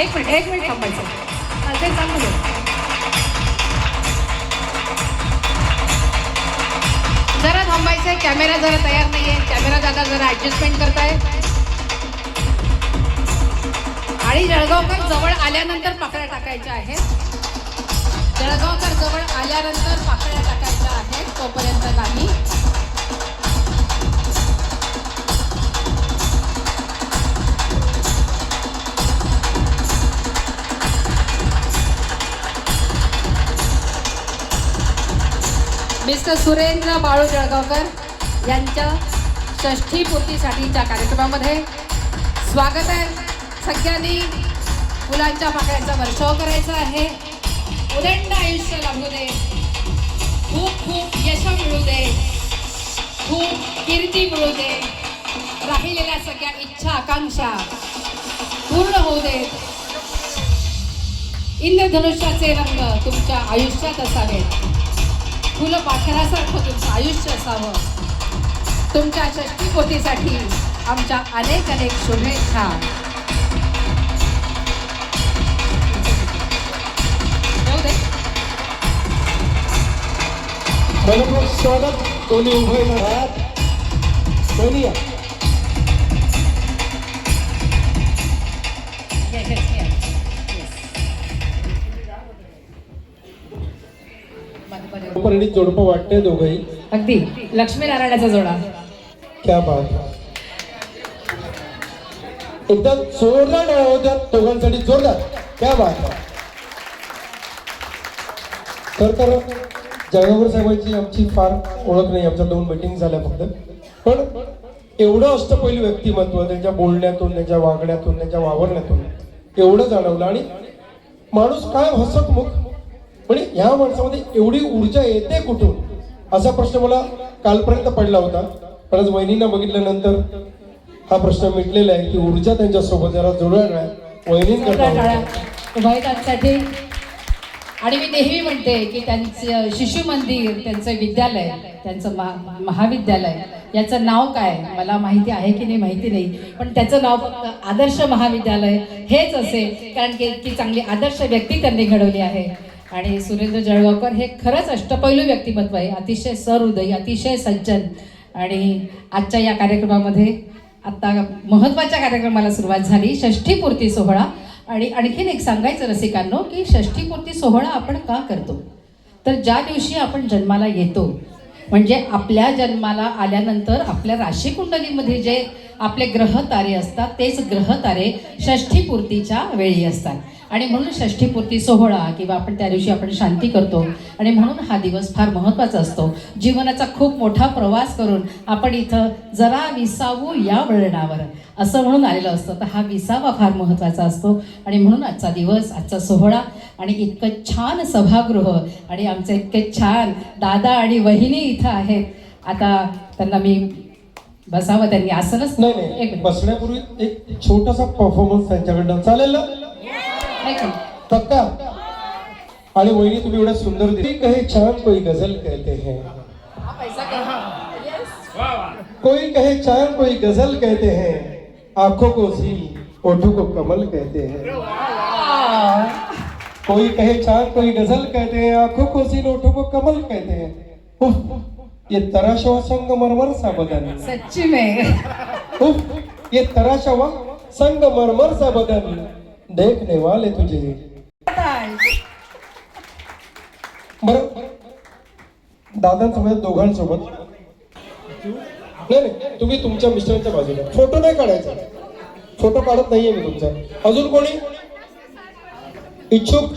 एक मिनिट एक मिनिट थांबायचं ते चांगलं दे. जरा थांबायचंय कॅमेरा जरा तयार नाही आहे कॅमेरा दादा जरा ॲडजस्टमेंट करताय. आणि जळगावकर जवळ आल्यानंतर पाकळ्या टाकायच्या आहेत. जळगावकर जवळ आल्यानंतर पाकळ्या टाकायच्या आहेत तोपर्यंत नाही मिस्टर सुरेंद्र बाळू जळगावकर यांच्या षष्ठी पूर्तीसाठीच्या कार्यक्रमामध्ये स्वागत आहे. सगळ्यांनी मुलांच्या पाकळ्यांचा वर्षाव करायचा आहे. उदंड आयुष्य लाभू दे. खूप खूप यश मिळू दे. खूप कीर्ती मिळू दे. राहिलेल्या सगळ्या इच्छा आकांक्षा पूर्ण होऊ दे. इंद्रधनुष्याचे रंग तुमच्या आयुष्यात असावेत. फुलं पाखरासारखं तुमचं आयुष्य असावं. तुमच्या षष्टी आमच्या अनेक अनेक शुभेच्छा. दे. स्वागत. दोन्ही उभे आहात दोन्ही परिणित जोडपं वाटते दोघंही. अगदी. लक्ष्मीनारायणाचा जोडा. क्या बात. एकदा जोरदार टाळ्या होत्या दोघांसाठी जोरदार. क्या बात. खर तर जळगावकर साहेबांची आमची फार ओळख नाही आमच्या दोन मीटिंग झाल्या फक्त. पण एवढं अष्टपैलू व्यक्तिमत्व त्यांच्या बोलण्यातून त्यांच्या वागण्यातून त्यांच्या वावरण्यातून एवढं जाणवलं. आणि माणूस काय हसतमुख पण ह्या माणसामध्ये एवढी ऊर्जा येते कुठून? असा प्रश्न मला कालपर्यंत पडला होता. पण आज वहिनींना बघितल्यानंतर हा प्रश्न मिटलेला आहे की ऊर्जा त्यांच्यासोबत जरा जुळणार आहे. जोरदार आणि मी नेहमी म्हणते की त्यांचं शिशु मंदिर त्यांचं विद्यालय त्यांचं महा महाविद्यालय याचं नाव काय? मला माहिती आहे की नाही माहिती नाही. पण त्याचं नाव फक्त आदर्श महाविद्यालय हेच असेल. कारण की इतकी चांगली आदर्श व्यक्ती त्यांनी घडवली आहे. आणि सुरेंद्र जळगावकर हे खरंच अष्टपैलू व्यक्तिमत्व आहे. अतिशय सहृदयी अतिशय सज्जन. आणि आजच्या या कार्यक्रमामध्ये आत्ता महत्त्वाच्या कार्यक्रमाला सुरुवात झाली षष्ठीपूर्ती सोहळा. आणि आणखीन एक सांगायचं रसिकांनो की षष्ठीपूर्ती सोहळा आपण का करतो? तर ज्या दिवशी आपण जन्माला येतो म्हणजे आपल्या जन्माला आल्यानंतर आपल्या राशी कुंडलीमध्ये जे आपले ग्रह तारे असतात तेच ग्रह तारे षष्ठीपूर्तीच्या वेळी असतात. आणि म्हणून षष्ठीपूर्ती सोहळा किंवा आपण त्या दिवशी आपण शांती करतो. आणि म्हणून हा दिवस फार महत्त्वाचा असतो. जीवनाचा खूप मोठा प्रवास करून आपण इथं जरा विसावू या वळणावर. असं म्हणून आलेलं असतं. तर हा विसावा फार महत्त्वाचा असतो. आणि म्हणून आजचा दिवस आजचा सोहळा आणि इतकं छान सभागृह आणि आमचे इतके छान दादा आणि वहिनी इथं आहेत. आता त्यांना मी बसावं त्यांनी आसनच नाही. बसण्यापूर्वी एक छोटासा परफॉर्मन्स त्यांच्याकडनं. चालेल पक्का आणि वहिनी तुम्ही एवढ्या सुंदर दिली कहे छान कोई गजल कहते हैं. कोई कहे चांद कोई गजल कहते हैं. आंखों को झील ओठों को कमल कहते हैं. कोई कहे चांद कोई गजल कहते हैं. आंखों को झील ओठों को कमल कहते हैं. उफ, ये तराशवा संगमरमर सा बदन. सच्ची में. उफ, ये तराशवा संगमरमर सा बदन. देखने वाले तुझे। बर दादांसोबत दोघांसोबत. नाही नाही तुम्ही तुमच्या मिस्टरांच्या बाजूला. फोटो नाही काढायचा. फोटो काढत नाहीये मी तुमचा. अजून कोणी? इच्छुक?